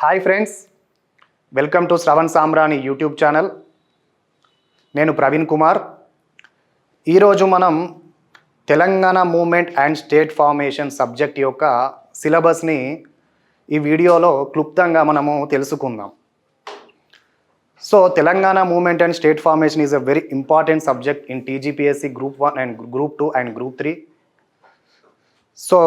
Hi friends welcome to Shravan Samrani YouTube channel. నేను ప్రవీణ్ కుమార్. ఈరోజు మనం Telangana movement and state formation subject యొక్క సిలబస్ని ఈ వీడియోలో క్లుప్తంగా మనము తెలుసుకుందాం. So Telangana movement and state formation is a very important subject in TGPSC group one and group two and group three so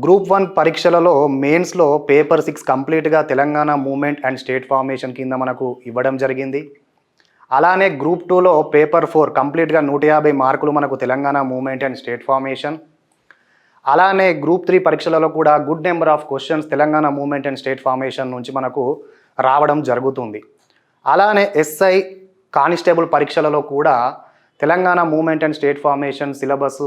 group one పరీక్షలలో మెయిన్స్లో పేపర్ సిక్స్ కంప్లీట్గా Telangana movement and state formation కింద మనకు ఇవ్వడం జరిగింది. అలానే group టూలో paper four కంప్లీట్గా నూట యాభై మార్కులు మనకు Telangana moment and state formation. అలానే గ్రూప్ త్రీ పరీక్షలలో కూడా good number of questions Telangana moment and state formation నుంచి మనకు రావడం జరుగుతుంది. అలానే ఎస్ఐ కానిస్టేబుల్ పరీక్షలలో కూడా Telangana moment and state formation syllabus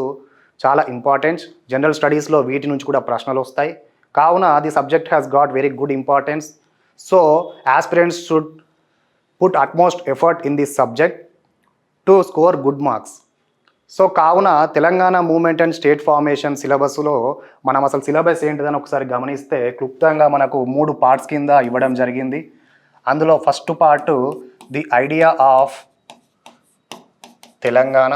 చాలా ఇంపార్టెంట్ జనరల్ స్టడీస్లో వీటి నుంచి కూడా ప్రశ్నలు వస్తాయి. కావున the subject has got very good importance so aspirants should put utmost effort in this subject to score good marks so కావున Telangana moment and state formation సిలబస్లో మనం అసలు సిలబస్ ఏంటిదని ఒకసారి గమనిస్తే క్లుప్తంగా మనకు మూడు పార్ట్స్ కింద ఇవ్వడం జరిగింది. అందులో first part the idea of Telangana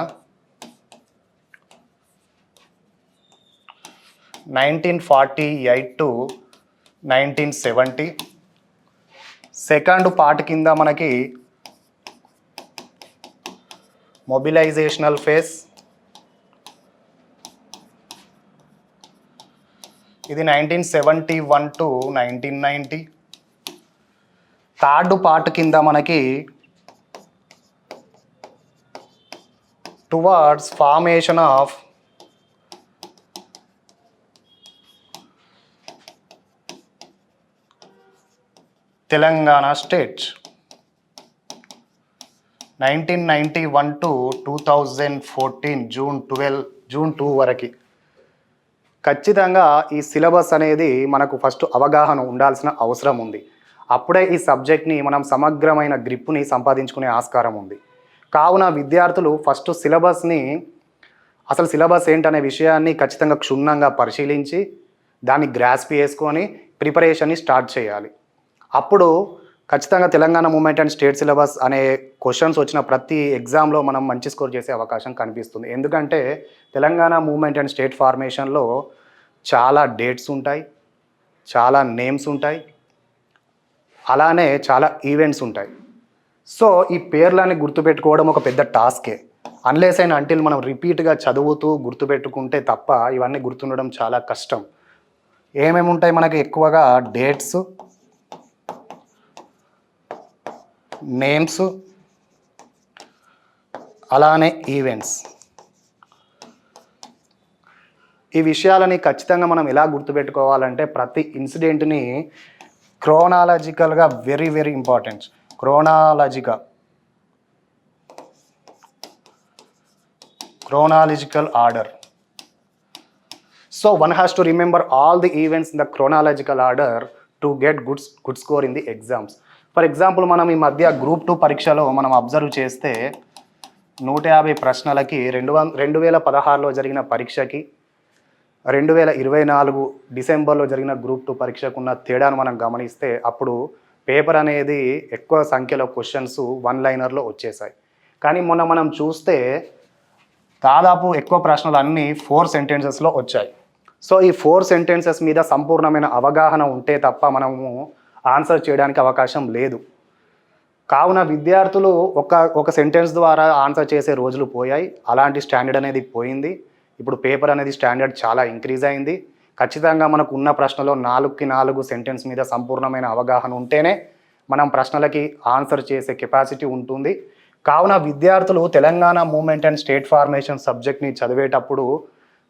nineteen forty eight to nineteen seventy. Second part కింద మనకి మొబిలైజేషనల్ ఫేస్. ఇది nineteen seventy one to nineteen ninety third part కింద మనకి towards formation of Telangana state nineteen ninety one to two thousand fourteen June twelve June two వరకు. ఖచ్చితంగా ఈ syllabus అనేది మనకు ఫస్ట్ అవగాహన ఉండాల్సిన అవసరం ఉంది. అప్పుడే ఈ సబ్జెక్ట్ని మనం సమగ్రమైన గ్రిప్ని సంపాదించుకునే ఆస్కారం ఉంది. కావున విద్యార్థులు ఫస్ట్ సిలబస్ని అసలు సిలబస్ ఏంటనే విషయాన్ని ఖచ్చితంగా క్షుణ్ణంగా పరిశీలించి దాన్ని గ్రాస్ప్ చేసుకొని ప్రిపరేషన్ని స్టార్ట్ చేయాలి. అప్పుడు ఖచ్చితంగా Telangana moment and state syllabus అనే క్వశ్చన్స్ వచ్చిన ప్రతి ఎగ్జామ్లో మనం మంచి స్కోర్ చేసే అవకాశం కనిపిస్తుంది. ఎందుకంటే తెలంగాణ మూమెంట్ అండ్ స్టేట్ ఫార్మేషన్లో చాలా డేట్స్ ఉంటాయి చాలా నేమ్స్ ఉంటాయి అలానే చాలా ఈవెంట్స్ ఉంటాయి. సో ఈ పేర్లని గుర్తుపెట్టుకోవడం ఒక పెద్ద టాస్కే. అన్లెస్ అయిన అంటిల్ మనం రిపీట్గా చదువుతూ గుర్తుపెట్టుకుంటే తప్ప ఇవన్నీ గుర్తుండడం చాలా కష్టం. ఏమేమి ఉంటాయి మనకి ఎక్కువగా? డేట్స్ నేమ్స్ అలానే ఈవెంట్స్. ఈ విషయాలని ఖచ్చితంగా మనం ఎలా గుర్తుపెట్టుకోవాలంటే ప్రతి ఇన్సిడెంట్ని క్రోనాలజికల్గా very very important. Chronological. Chronological order. So one has to remember all the events in the chronological order to get goods good score in the exams. For example మనం ఈ మధ్య గ్రూప్ టూ పరీక్షలో మనం అబ్జర్వ్ చేస్తే నూట యాభై ప్రశ్నలకి రెండు వం రెండు వేల పదహారులో జరిగిన పరీక్షకి రెండు వేల ఇరవై నాలుగు డిసెంబర్లో జరిగిన గ్రూప్ టూ పరీక్షకు ఉన్న తేడాను మనం గమనిస్తే అప్పుడు పేపర్ అనేది ఎక్కువ సంఖ్యలో క్వశ్చన్స్ వన్ లైనర్లో వచ్చేసాయి. కానీ మొన్న మనం చూస్తే దాదాపు ఎక్కువ ప్రశ్నలు అన్నీ ఫోర్ సెంటెన్సెస్లో వచ్చాయి. సో ఈ ఫోర్ సెంటెన్సెస్ మీద సంపూర్ణమైన అవగాహన ఉంటే తప్ప మనము ఆన్సర్ చేయడానికి అవకాశం లేదు. కావున విద్యార్థులు ఒక ఒక సెంటెన్స్ ద్వారా ఆన్సర్ చేసే రోజులు పోయాయి. అలాంటి స్టాండర్డ్ అనేది పోయింది. ఇప్పుడు పేపర్ అనేది స్టాండర్డ్ చాలా ఇంక్రీజ్ అయింది. ఖచ్చితంగా మనకు ఉన్న ప్రశ్నలో నాలుగుకి నాలుగు సెంటెన్స్ మీద సంపూర్ణమైన అవగాహన ఉంటేనే మనం ప్రశ్నలకి ఆన్సర్ చేసే కెపాసిటీ ఉంటుంది. కావున విద్యార్థులు Telangana moment and state formation సబ్జెక్ట్ని చదివేటప్పుడు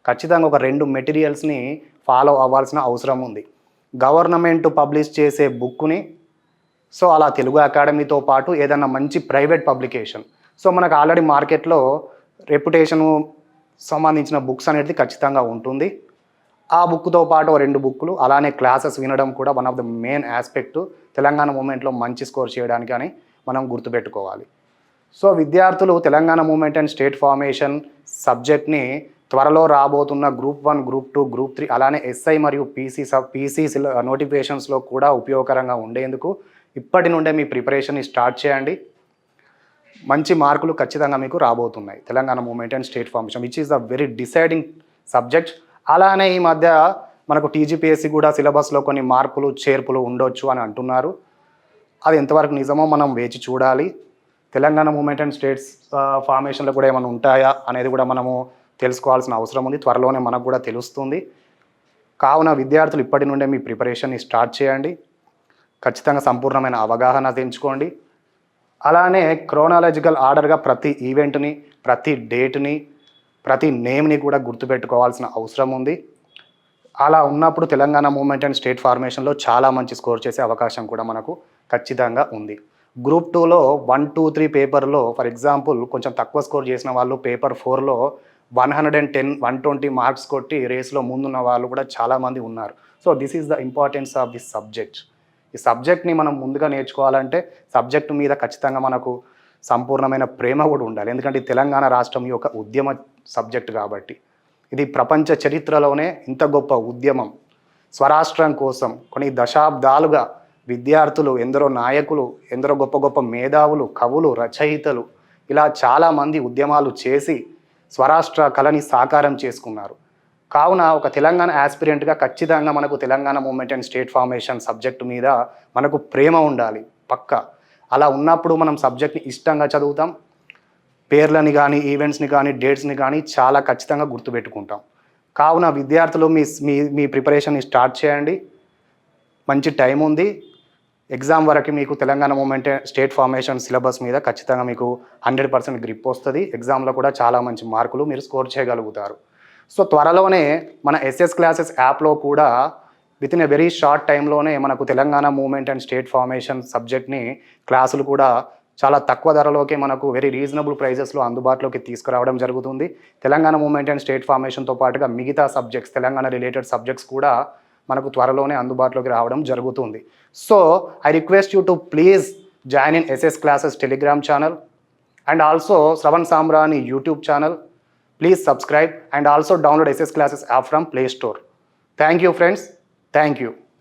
ఖచ్చితంగా ఒక రెండు మెటీరియల్స్ని ఫాలో అవ్వాల్సిన అవసరం ఉంది. గవర్నమెంట్ పబ్లిష్ చేసే బుక్ని సో అలా తెలుగు అకాడమీతో పాటు ఏదన్నా మంచి ప్రైవేట్ పబ్లికేషన్. సో మనకు ఆల్రెడీ మార్కెట్లో రెప్యుటేషను సంబంధించిన బుక్స్ అనేది ఖచ్చితంగా ఉంటుంది. ఆ బుక్తో పాటు రెండు బుక్లు అలానే క్లాసెస్ వినడం కూడా one of the main aspect Telangana మూమెంట్లో మంచి స్కోర్ చేయడానికి అని మనం గుర్తుపెట్టుకోవాలి. సో విద్యార్థులు Telangana moment and state formation సబ్జెక్ట్ని త్వరలో రాబోతున్న group one group two group three అలానే ఎస్ఐ మరియు పీసీ సబ్ పీసీ నోటిఫికేషన్స్లో uh, కూడా ఉపయోగకరంగా ఉండేందుకు ఇప్పటి నుండే మీ ప్రిపరేషన్ని స్టార్ట్ చేయండి. మంచి మార్కులు ఖచ్చితంగా మీకు రాబోతున్నాయి. Telangana moment and state formation which is the very deciding subject అలానే ఈ మధ్య మనకు టీజీపీఎస్సీ కూడా సిలబస్లో కొన్ని మార్పులు చేర్పులు ఉండొచ్చు అని అంటున్నారు. అది ఎంతవరకు నిజమో మనం వేచి చూడాలి. తెలంగాణ మూమెంట్ అండ్ స్టేట్స్ ఫార్మేషన్లో కూడా ఏమైనా ఉంటాయా అనేది కూడా మనము తెలుసుకోవాల్సిన అవసరం ఉంది. త్వరలోనే మనకు కూడా తెలుస్తుంది. కావున విద్యార్థులు ఇప్పటి నుండే మీ ప్రిపరేషన్ని స్టార్ట్ చేయండి. ఖచ్చితంగా సంపూర్ణమైన అవగాహన తెంచుకోండి. అలానే క్రోనాలజికల్ ఆర్డర్గా ప్రతి ఈవెంట్ని ప్రతి డేట్ని ప్రతి నేమ్ని కూడా గుర్తుపెట్టుకోవాల్సిన అవసరం ఉంది. అలా ఉన్నప్పుడు తెలంగాణ మూమెంట్ అండ్ స్టేట్ ఫార్మేషన్లో చాలా మంచి స్కోర్ చేసే అవకాశం కూడా మనకు ఖచ్చితంగా ఉంది. గ్రూప్ టూలో వన్ టూ త్రీ పేపర్లో ఫర్ ఎగ్జాంపుల్ కొంచెం తక్కువ స్కోర్ చేసిన వాళ్ళు పేపర్ ఫోర్లో one hundred and ten one twenty marks కొట్టి రేస్లో ముందున్న వాళ్ళు కూడా చాలామంది ఉన్నారు. So this is the importance of this subject ఈ సబ్జెక్ట్ని మనం ముందుగా నేర్చుకోవాలంటే సబ్జెక్టు మీద ఖచ్చితంగా మనకు సంపూర్ణమైన ప్రేమ కూడా ఉండాలి. ఎందుకంటే తెలంగాణ రాష్ట్రం యొక్క ఉద్యమ సబ్జెక్ట్ కాబట్టి. ఇది ప్రపంచ చరిత్రలోనే ఇంత గొప్ప ఉద్యమం. స్వరాష్ట్రం కోసం కొన్ని దశాబ్దాలుగా విద్యార్థులు ఎందరో నాయకులు ఎందరో గొప్ప గొప్ప మేధావులు కవులు రచయితలు ఇలా చాలామంది ఉద్యమాలు చేసి స్వరాష్ట్ర కళని సాకారం చేసుకున్నారు. కావున ఒక తెలంగాణ యాస్పిరెంట్గా ఖచ్చితంగా మనకు Telangana moment and state formation subject మీద మనకు ప్రేమ ఉండాలి పక్క. అలా ఉన్నప్పుడు మనం సబ్జెక్ట్ని ఇష్టంగా చదువుతాం. పేర్లని కానీ ఈవెంట్స్ని కానీ డేట్స్ని కానీ చాలా ఖచ్చితంగా గుర్తుపెట్టుకుంటాం. కావున విద్యార్థులు మీ మీ ప్రిపరేషన్ని స్టార్ట్ చేయండి. మంచి టైం ఉంది. ఎగ్జామ్ వరకు మీకు Telangana moment state formation syllabus మీద ఖచ్చితంగా మీకు హండ్రెడ్ పర్సెంట్ గ్రిప్ వస్తుంది. ఎగ్జామ్లో కూడా చాలా మంచి మార్కులు మీరు స్కోర్ చేయగలుగుతారు. సో త్వరలోనే మన ఎస్ఎస్ క్లాసెస్ యాప్లో కూడా with in a very short టైంలోనే మనకు Telangana moment and state formation సబ్జెక్ట్ని క్లాసులు కూడా చాలా తక్కువ ధరలోకి మనకు వెరీ రీజనబుల్ ప్రైజెస్లో అందుబాటులోకి తీసుకురావడం జరుగుతుంది. తెలంగాణ మూమెంట్ అండ్ స్టేట్ ఫార్మేషన్తో పాటుగా మిగతా సబ్జెక్ట్స్ తెలంగాణ రిలేటెడ్ సబ్జెక్ట్స్ కూడా మనకు త్వరలోనే అందుబాటులోకి రావడం జరుగుతుంది. So I request you to please join in SS classes Telegram channel and also Shravan Samrani YouTube channel please subscribe and also download SS classes app from play store thank you friends thank you